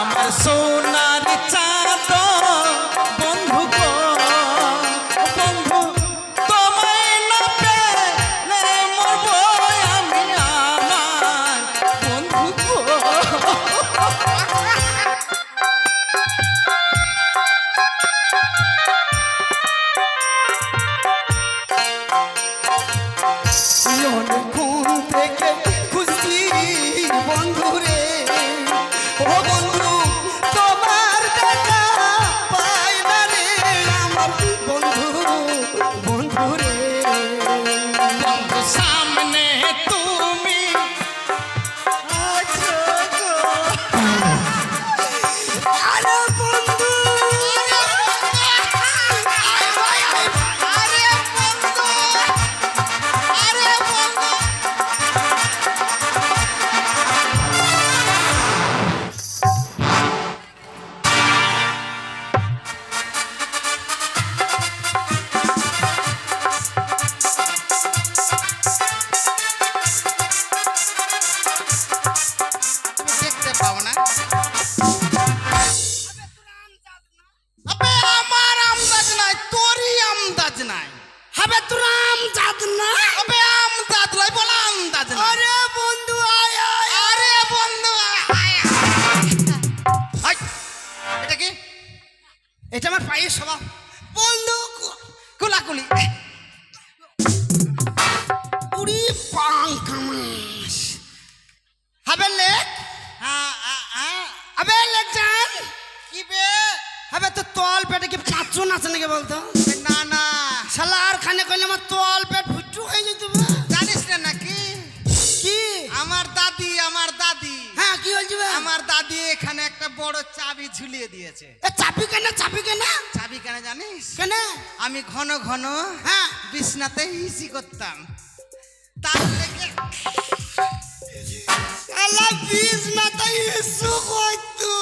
I'm. বন্ধু কুলাকুলি উড়ি পাং কামাস হবে লেক? হ্যাঁ হ্যাঁ, হ্যাঁ। হবে লেক জান? কি বে? হবে তো তল পেটে কি পাঁচজন আছে নাকি বলতো? না না। শালা আর খানে কইলে আমার তল পেট ফুটু হয়ে যেত জানিস না নাকি? কি? আমার দাদি আমার দাদি। হ্যাঁ কি হয়েছে? আমার দাদি এখানে বড় চাবি ঝুলিয়ে দিয়েছে। এ চাপি কেন চাবি কেন? চাবি কেন জানিস? কেন? আমি ঘন ঘন হ্যাঁ। বিছনাতে ইসি করতাম। তার থেকে আল্লাহ বিষ না তাই করতো।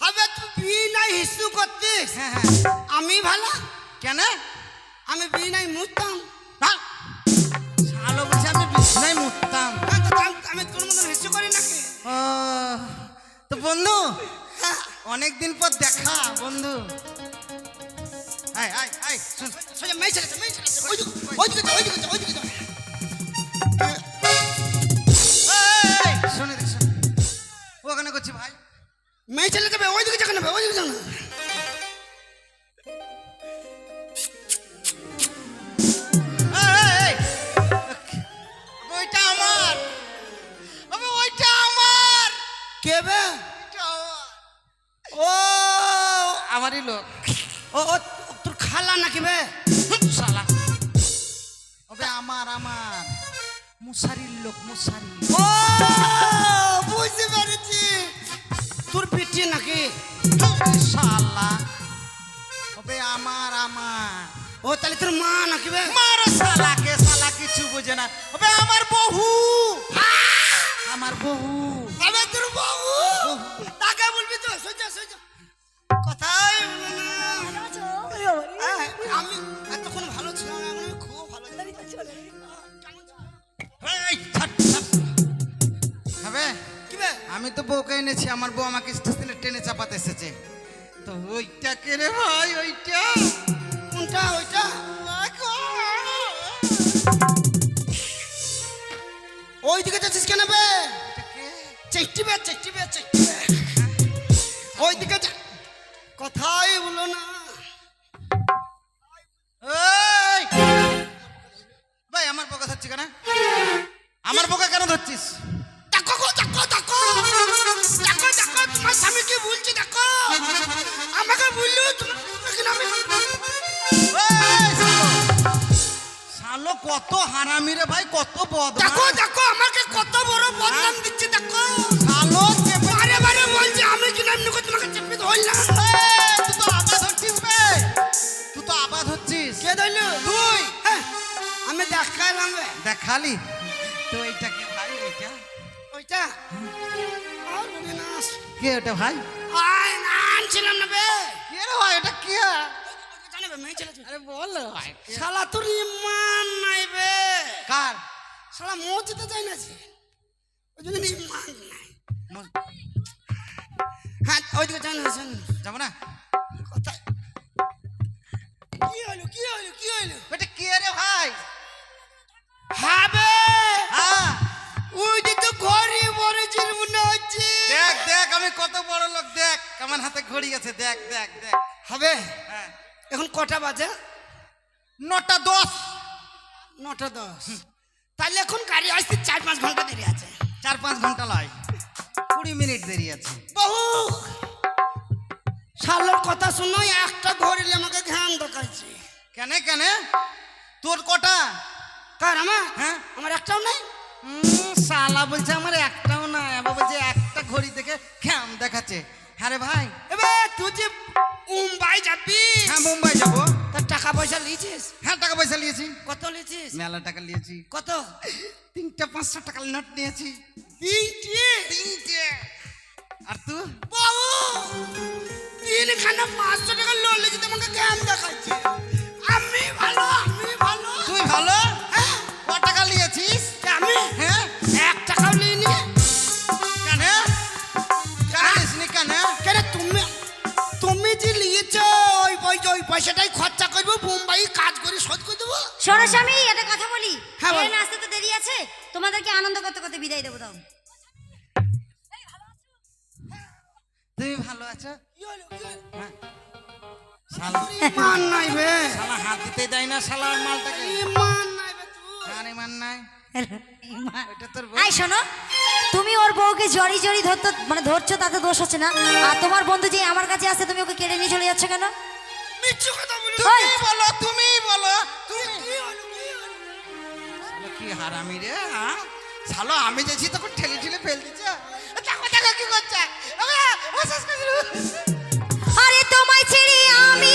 হবে তুই বি নাই হিসু করতিস? হ্যাঁ হ্যাঁ। আমি ভালো? কেন? আমি বি নাই মুততাম। ভাগ। শালো আমি বিছনায় মুততাম। হ্যাঁ, আমি- তোর মতন হিসু করি নাকি? ও বন্ধু। অনেকদিন পর দেখা বন্ধু। ওখানে করছি ভাই? মেয়ে ছেলে ওই দিকে ওই দিকে ও তোর খালা নাকি বে? শালা। ওবে আমার আমার। মুসারির লোক মুসারি ও বুঝতে পেরেছি। তোর পিঠে নাকি? শালা। ওবে আমার আমার। ও তাহলে তোর মা নাকি বে? মার শালাকে শালা কিছু বোঝে না। ওবে আমার বহু আমার বহু আবে তোর বাবু তাকে বলবি তো সোজা সোজা। আমি তো বউকে এনেছি আমার বউ আমাকে স্টেশনে ট্রেনে চাপাতে এসেছে। তো ওইটা কে রে ভাই ওইটা? কোনটা ওইটা? ওই দিকে যাচ্ছিস কেন বে? চেষ্টি বে চেষ্টি বে চেষ্টি বে। ওই দিকে যা। কথাই বলো না! ভাই আমার বোকা ধরছি কেন? আমার বোকা কেন ধরছিস? দেখো দেখো দেখো দেখো তোমার স্বামী কি বলছে দেখো। আমাকে বলল শালো! কত হারামি রে ভাই কত বদ দেখো দেখো আমাকে কত বড় বদনাম দিচ্ছে দেখো। শালো বারে বারে বলছে আমি কিনা এমনি করে তোমাকে চেপে ধরলাম। তুই তো আবাদ হচ্ছিস বে। তুই তো আবাদ হচ্ছিস। কে ধরলো? তুই। হ্যাঁ, আমি দেখাইলাম বে। দেখালি? কে ওটা ভাই? আনছিলাম না বে। কে রে ভাই এটা কে? জানে মেয়ে ছেলে। আরে বল। ভাই? শালা তোর ইমান নাই বে। কার? শালা মসজিদে যাই না যে। ওই জন্য ইমান নাই। মস- ওইদিকে যাব না? কোথায় কি হলো কি হলো কি হলো? বেটা কে রে ভাই? আমার হাতে ঘড়ি আছে দেখ দেখ দেখ। হবে? হ্যাঁ। এখন কটা বাজে? নটা দশ। নটা দশ। তাহলে এখন গাড়ি আসতে চার পাঁচ ঘণ্টা দেরি আছে। চার পাঁচ ঘণ্টা লাই কুড়ি মিনিট দেরি আছে। বহু। শালোর কথা শুনো একটা ঘরে আমাকে ঘ্যান দেখাচ্ছে কেন কেন? তোর কটা? কার আমার? হ্যাঁ। আমার একটাও নাই? শালা বলছে আমার একটাও নাই। এবার বলছে একটা ঘড়ি থেকে ঘ্যাম দেখাচ্ছে। হ্যাঁ রে ভাই। এবার তুই যে মুম্বাই যাবি? হ্যাঁ মুম্বাই যাব। তার টাকা পয়সা লিয়েছিস হ্যাঁ টাকা পয়সা নিয়েছি। কত লিয়েছিস মেলা টাকা নিয়েছি। কত? তিনটা পাঁচশো টাকার নোট নিয়েছি। তিনটে? তিনটে। আর তুই? বাবু তিনখানা পাঁচশো টাকা লোন লেগে তোমাকে জ্ঞান দেখাচ্ছে তোমাদেরকে আনন্দ করতে করতে বিদায় দেবো দাও। তুমি ভালো আছো? হ্যাঁ। শালা। ইমান নাই বে। শালা হাত দিতে দেয় না শালা মালটাকে। ইমান নাই বে তুই। আর নাই? ওটা তোর বউ। আই শোনো। তুমি ওর বউকে জড়ি জড়ি ধরতো মানে ধরছো তাতে দোষ হচ্ছে না। আর তোমার বন্ধু যে আমার কাছে আসছে তুমি ওকে কেড়ে নিয়ে চলে যাচ্ছ কেন? মিথ্যে কথা বলি তুমি বলো তুমি বলো। তুমি কি হারামি রে হ্যাঁ? শালো, আমি যেছি তখন ঠেলে ঠেলে ফেল দিচ্ছে। দেখো দেখো কি করছে। আরে, তোমায় ছেড়ে আমি